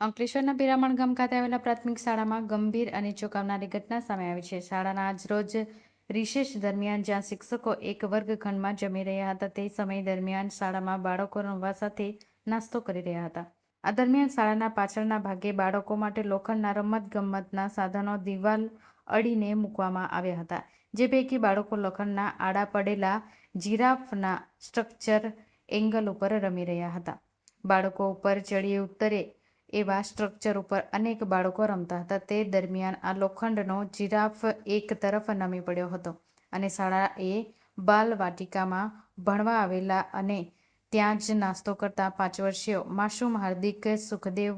અંકલેશ્વરના પિરામણ ગામ ખાતે આવેલા પ્રાથમિક શાળામાં ગંભીર અને ચોંકાવનારી ઘટના સામે આવી છે. શાળાના આજરોજ રિશેષ દરમિયાન જ્યાં શિક્ષકો એક વર્ગખંડમાં જમી રહ્યા હતા, તે સમય દરમિયાન શાળામાં બાળકો રમવા સાથે નાસ્તો કરી રહ્યા હતા. આ દરમિયાન શાળાના પાછળના ભાગે બાળકો માટે લોખંડના રમતગમતના સાધનો દિવાલ અડીને મૂકવામાં આવ્યા હતા, જે પૈકી બાળકો લોખંડના આડા પડેલા જીરાફના સ્ટ્રક્ચર એંગલ ઉપર રમી રહ્યા હતા. બાળકો ઉપર ચડીએ ઉતરે એવા સ્ટ્રક્ચર ઉપર અનેક બાળકો રમતા હતા. તે દરમિયાન આ લોખંડનો જીરાફ એક તરફ નમી પડ્યો હતો અને શાળાએ બાલવાટિકામાં ભણવા આવેલા અને ત્યાં જ નાસ્તો કરતા પાંચ વર્ષીય માસુમ હાર્દિક સુખદેવ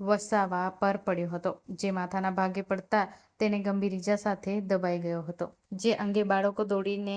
વસાવા પર પડ્યો હતો, જે માથાના ભાગે પડતા તેને ગંભીર ઈજા સાથે દબાઈ ગયો હતો. જે અંગે બાળકો દોડીને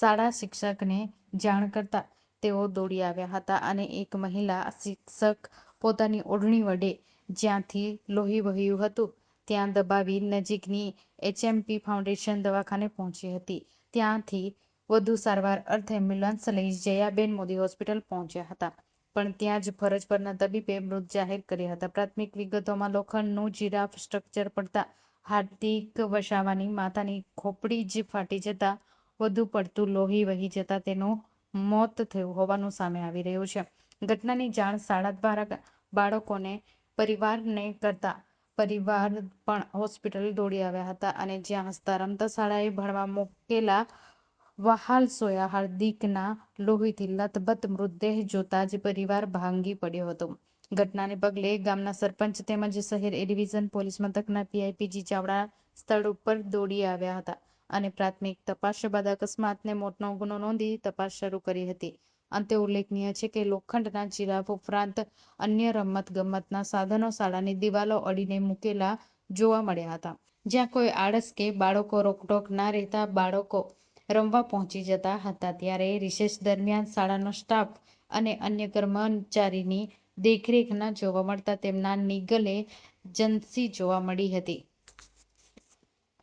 શાળા શિક્ષકને જાણ કરતા તેઓ દોડી આવ્યા હતા અને એક મહિલા શિક્ષક પોતાની ઓઢણી વડે જ્યાંથી લોહી વહ્યું હતું, ત્યાં દબાવી નજીકની એચએમપી ફાઉન્ડેશન દવાખાને પહોંચી હતી. ત્યાંથી વધુ સારવાર અર્થે એમ્બ્યુલન્સ લઈ જયાબેન મોદી હોસ્પિટલ પહોંચ્યા હતા. પણ ત્યાં જ ફરજ પરના તબીબે મૃત જાહેર કર્યા હતા. પ્રાથમિક વિગતોમાં લોખંડનું જીરાફ સ્ટ્રક્ચર પડતા હાર્દિક વસાવાની માતાની ખોપડી જ ફાટી જતા વધુ પડતું લોહી વહી જતા તેનું મોત થયું હોવાનું સામે આવી રહ્યું છે. ઘટનાની જાણ શાળા દ્વારા બાળકોને, પરિવારને કરતા. પરિવાર પણ હોસ્પિટલ દોડી આવ્યા હતા અને જ્યાં હસતા રમતા શાળાએ ભણવા મૂકેલા વહાલ સોયા હાર્દિકના લોહીથી લથબથ મૃતદેહ જોતા જ પરિવાર ભાંગી પડ્યો હતો. ઘટનાને પગલે ગામના સરપંચ તેમજ શહેર એ ડિવિઝન પોલીસ મથકના પીઆઈપીજી ચાવડા સ્થળ ઉપર દોડી આવ્યા હતા અને પ્રાથમિક તપાસ બાદ અકસ્માતને મોતનો ગુનો નોંધી તપાસ શરૂ કરી હતી. અંતે ઉલ્લેખનીય છે કે લોખંડના જીરાફ ઉપરાંત અન્ય રમત ગમતના સાધનો શાળાની દિવાલો અડીને મૂકેલા જોવા મળ્યા હતા. જ્યાં કોઈ આળસ કે બાળકો રોકટોક ના રહેતા બાળકો રમવા પહોંચી જતા હતા, ત્યારે રિસેસ દરમિયાન શાળાનો સ્ટાફ અને અન્ય કર્મચારીની દેખરેખ ન જોવા મળતા તેમના નિગલે જન્સી જોવા મળી હતી.